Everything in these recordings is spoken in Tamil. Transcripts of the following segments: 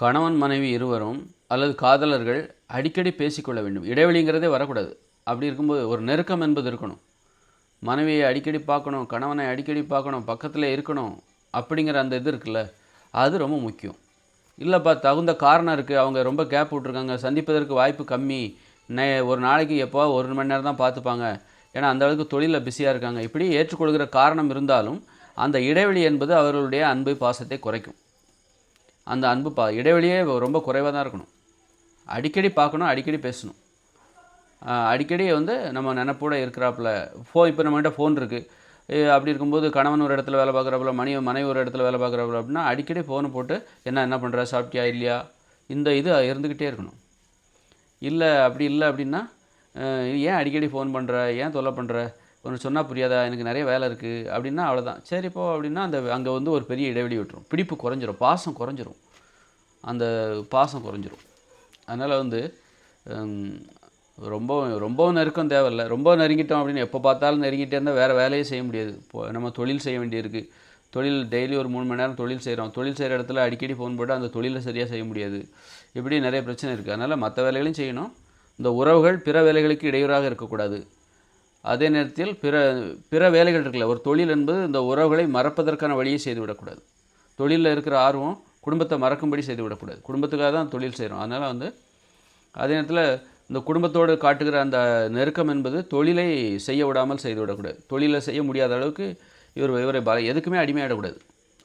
கணவன் மனைவி இருவரும் அல்லது காதலர்கள் அடிக்கடி பேசிக்கொள்ள வேண்டும். இடைவெளிங்கிறதே வரக்கூடாது. அப்படி இருக்கும்போது ஒரு நெருக்கம் என்பது இருக்கணும். மனைவியை அடிக்கடி பார்க்கணும் கணவனை அடிக்கடி பார்க்கணும் பக்கத்தில் இருக்கணும் அப்படிங்கிற அந்த இது இருக்குல்ல அது ரொம்ப முக்கியம். இல்லைப்பா தகுந்த காரணம் இருக்குது அவங்க ரொம்ப கேப் விட்ருக்காங்க சந்திப்பதற்கு வாய்ப்பு கம்மி. நே ஒரு நாளைக்கு எப்போ ஒரு மணி நேரம் தான் பார்த்துப்பாங்க. ஏன்னா அந்த அளவுக்கு தொழிலில் பிஸியாக இருக்காங்க. இப்படி ஏற்றுக்கொள்கிற காரணம் இருந்தாலும் அந்த இடைவெளி என்பது அவர்களுடைய அன்பு பாசத்தை குறைக்கும். அந்த அன்பு பா இடைவெளியே ரொம்ப குறைவாக தான் இருக்கணும். அடிக்கடி பார்க்கணும் அடிக்கடி பேசணும். அடிக்கடி வந்து நம்ம நினப்போட இருக்கிறாப்புல ஃபோ இப்போ நம்மகிட்ட ஃபோன் இருக்குது அப்படி இருக்கும்போது கணவன் ஒரு இடத்துல வேலை பார்க்குறப்பல மணி மனைவி ஒரு இடத்துல வேலை பார்க்குறாப்புல அப்படின்னா அடிக்கடி ஃபோனை போட்டு என்ன என்ன பண்ணுற சாப்பிட்டியா இல்லையா? இந்த இது இருந்துக்கிட்டே இருக்கணும். இல்லை அப்படி இல்லை அப்படின்னா ஏன் அடிக்கடி ஃபோன் பண்ணுற ஏன் தொல்லை பண்ணுற ஒன்று சொன்னால் புரியாதா? எனக்கு நிறைய வேலை இருக்குது அப்படின்னா அவ்வளோதான் சரி போ அப்படின்னா அந்த அங்கே வந்து ஒரு பெரிய இடைவெளி விட்டுரும். பிடிப்பு குறைஞ்சிரும். பாசம் குறைஞ்சிரும். அந்த பாசம் குறைஞ்சிரும். அதனால் வந்து ரொம்ப ரொம்ப நெருக்கம் தேவையில்ல. ரொம்ப நெருங்கிட்டோம் அப்படின்னு எப்போ பார்த்தாலும் நெருங்கிட்டே இருந்தால் வேறு வேலையே செய்ய முடியாது. இப்போ நம்ம தொழில் செய்ய வேண்டியிருக்கு. தொழில் டெய்லி ஒரு மூணு மணி நேரம் தொழில் செய்கிறோம் தொழில் செய்கிற இடத்துல அடிக்கடி ஃபோன் போட்டு அந்த தொழிலை சரியாக செய்ய முடியாது. இப்படி நிறைய பிரச்சனை இருக்குது அதனால் மற்ற வேலைகளையும் செய்யணும். இந்த உறவுகள் பிற வேலைகளுக்கு இடையூறாக இருக்கக்கூடாது. அதே நேரத்தில் பிற பிற வேலைகள் இருக்குல்ல ஒரு தொழில் என்பது இந்த உறவுகளை மறப்பதற்கான வழியை செய்துவிடக்கூடாது. தொழிலில் இருக்கிற ஆர்வம் குடும்பத்தை மறக்கும்படி செய்து விடக்கூடாது குடும்பத்துக்காக தான் தொழில் செய்கிறோம் அதனால் வந்து அதே நேரத்தில் இந்த குடும்பத்தோடு காட்டுகிற அந்த நெருக்கம் என்பது தொழிலை செய்ய விடாமல் செய்து விடக்கூடாது தொழிலை செய்ய முடியாத அளவுக்கு இவர் இவரை பல எதுக்குமே அடிமையாகிடக்கூடாது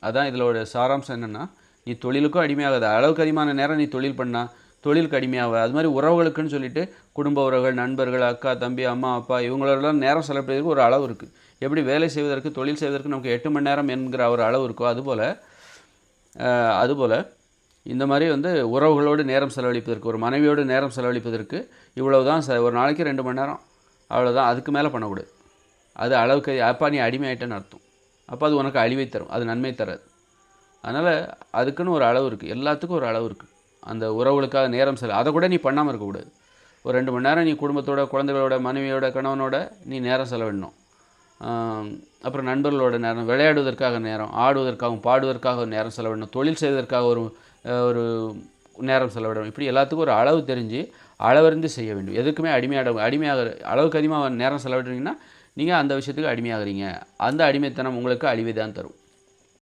அதான் இதிலோட சாராம்சம் என்னென்னா நீ தொழிலுக்கும் அடிமையாகாத அளவுக்கு அதிகமான நேரம் நீ தொழில் பண்ணால் தொழிலுக்கு அடிமையாக அது மாதிரி உறவுகளுக்குன்னு சொல்லிட்டு குடும்ப உறவுகள் நண்பர்கள் அக்கா தம்பி அம்மா அப்பா இவங்களெல்லாம் நேரம் செலவிடுறதுக்கு ஒரு அளவு இருக்குது எப்படி வேலை செய்வதற்கு தொழில் செய்வதற்கு நமக்கு எட்டு மணி நேரம் என்கிற ஒரு அளவு இருக்கோ அதுபோல் அதுபோல் இந்த மாதிரி வந்து உறவுகளோடு நேரம் செலவழிப்பதற்கு ஒரு மனைவியோடு நேரம் செலவழிப்பதற்கு இவ்வளவு தான் ஒரு நாளைக்கு ரெண்டு மணி நேரம் அவ்வளோதான் அதுக்கு மேலே பண்ணக்கூடாது. அது அளவுக்கு அப்பா நீ அடிமையாயிட்டேன்னு அர்த்தம். அப்போ அது உனக்கு அழிவை தரும். அது நன்மை தராது. அதனால் அதுக்குன்னு ஒரு அளவு இருக்குது எல்லாத்துக்கும் ஒரு அளவு இருக்குது அந்த உறவுகளுக்காக நேரம் செல அதை கூட நீ பண்ணாமல் இருக்கக்கூடாது ஒரு ரெண்டு மணி நேரம் நீ குடும்பத்தோட குழந்தைகளோட மனைவியோட கணவனோட நீ நேரம் செலவிடணும். அப்புறம் நண்பர்களோட நேரம் விளையாடுவதற்காக நேரம் ஆடுவதற்காகவும் பாடுவதற்காக ஒரு நேரம் செலவிடணும். தொழில் செய்வதற்காக ஒரு ஒரு நேரம் செலவிடணும். இப்படி எல்லாத்துக்கும் ஒரு அளவு தெரிஞ்சு அளவறிந்து செய்ய வேண்டும். எதுக்குமே அடிமையாட அடிமையாக அளவுக்கு அதிகமாக நேரம் செலவிடுறீங்கன்னா நீங்கள் அந்த விஷயத்துக்கு அடிமையாகிறீங்க. அந்த அடிமைத்தனம் உங்களுக்கு அழிவை தான் தரும்.